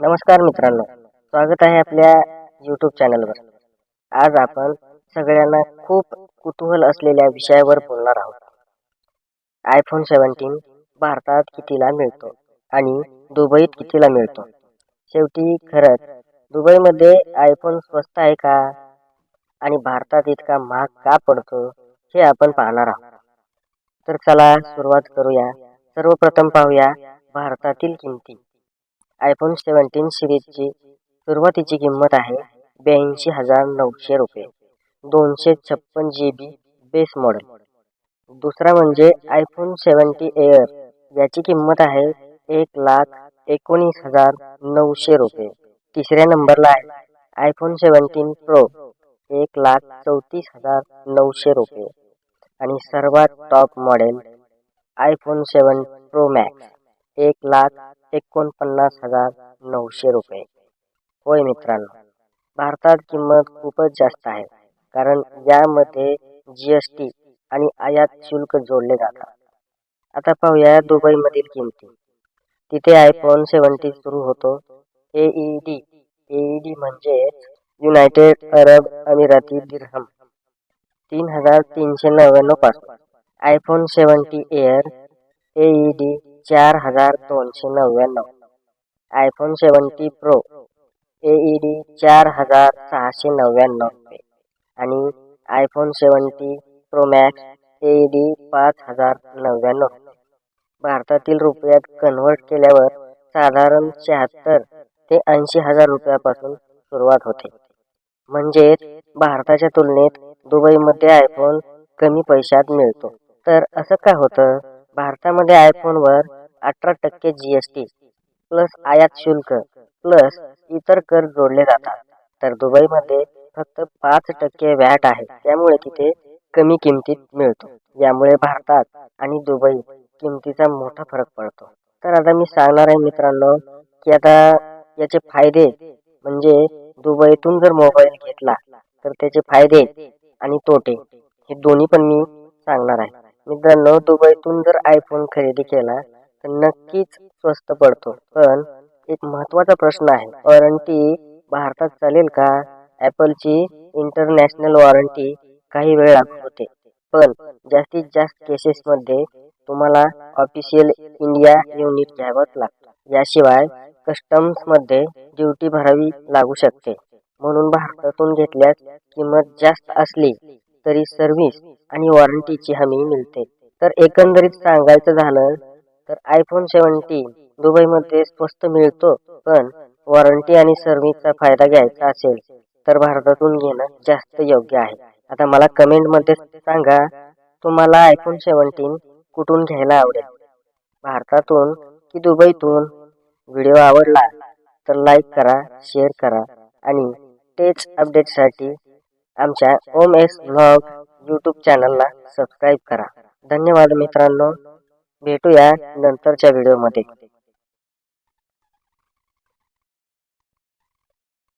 नमस्कार मित्रांनो. स्वागत आहे आपल्या यूट्यूब चॅनलवर आज आपण सगळ्यांना खूप कुतूहल असलेल्या विषयावर बोलणार आहोत. आयफोन सेवन्टीन भारतात कितीला मिळतो आणि दुबईत कितीला मिळतो? शेवटी खरंच दुबईमध्ये आयफोन स्वस्त आहे का? आणि भारतात इतका महाग का पडतो हे आपण पाहणार आहोत. तर चला सुरुवात करूया. सर्वप्रथम पाहूया भारतातील किमती. आयफोन सेवन्टीन सिरीजची सुरुवातीची किंमत आहे ब्याऐंशी हजार नऊशे रुपये. दोनशे छप्पन जी बी बेस मॉडेल दुसरा म्हणजे आयफोन सेवन्टी एअर याची किंमत आहे एक लाख एकोणीस हजार नऊशे रुपये. तिसऱ्या नंबरला आहे आयफोन सेवन्टीन प्रो एक लाख चौतीस हजार नऊशे रुपये. आणि सर्वात top model iPhone seven pro max एक लाख एकोणपन्नास हजार नऊशे रुपये. होय मित्रांनो भारतात किंमत खूपच जास्त आहे कारण यामध्ये जी एस टी आणि आयात शुल्क जोडले जातात. आता पाहूया दुबईमधील किमती. तिथे आयफोन सेवन्टी सुरू होतो. A E D A E D म्हणजेच युनायटेड अरब अमिराती दिरहम तीन हजार तीनशे नव्याण्णवपासून. IPhone seventy air A E D चार हजार दोनशे नव्याण्णव. IPhone seventy pro A E D चार हजार सहाशे नव्याण्णव रुपये. आणि iPhone seventy pro max A E D पाच हजार नव्याण्णव भारतातील रुपयात कन्व्हर्ट केल्यावर साधारण शहात्तर ते ऐंशी हजार रुपयापासून सुरुवात होते. म्हणजेच भारताच्या तुलनेत दुबईमध्ये आयफोन कमी पैशात मिळतो. तर असं का होतं? भारतामध्ये आयफोनवर अठरा टक्के जी एस टी प्लस आयात शुल्क प्लस इतर कर जोडले जातात. तर दुबईमध्ये फक्त पाच टक्के व्हॅट आहे. त्यामुळे तिथे कमी किमतीत मिळतो. यामुळे भारतात आणि दुबई किमतीचा मोठा फरक पडतो. तर आता मी सांगणार आहे मित्रांनो की आता याचे फायदे म्हणजे दुबईतून जर मोबाईल घेतला तर त्याचे फायदे आणि तोटे हे दोन्ही पण मी सांगणार आहे. मित्रांनो दुबईतून जर आयफोन खरेदी केला तर नक्कीच स्वस्त पडतो. पण एक महत्त्वाचा प्रश्न आहे. वॉरंटी भारतात चालेल का? ॲपलची इंटरनॅशनल वॉरंटी काही वेळ लागू होते. पण जास्तीत जास्त केसेसमध्ये तुम्हाला ऑफिशियल इंडिया युनिट घ्यावंच लागतं. याशिवाय कस्टम्समध्ये ड्युटी भरावी लागू शकते. म्हणून भारतातून घेतल्यास किंमत जास्त असली तरी सर्व्हिस आणि वॉरंटीची हमी मिळते. तर एकंदरीत सांगायचं झालं तर आयफोन सेवन्टी दुबईमध्ये स्वस्त मिळतो पण वॉरंटी आणि सर्व्हिसचा फायदा घ्यायचा असेल तर भारतातून घेणं जास्त योग्य आहे. आता मला कमेंटमध्ये सांगा तुम्हाला आयफोन सेवन्टीन कुठून घ्यायला आवडेल? भारतातून की दुबईतून? व्हिडिओ आवडला तर लाईक करा शेअर करा आणि तेच अपडेटसाठी आमच्या ओम एस ब्लॉग यूट्यूब चॅनलला सबस्क्राईब करा. धन्यवाद मित्रांनो. भेटूया नंतरच्या व्हिडिओमध्ये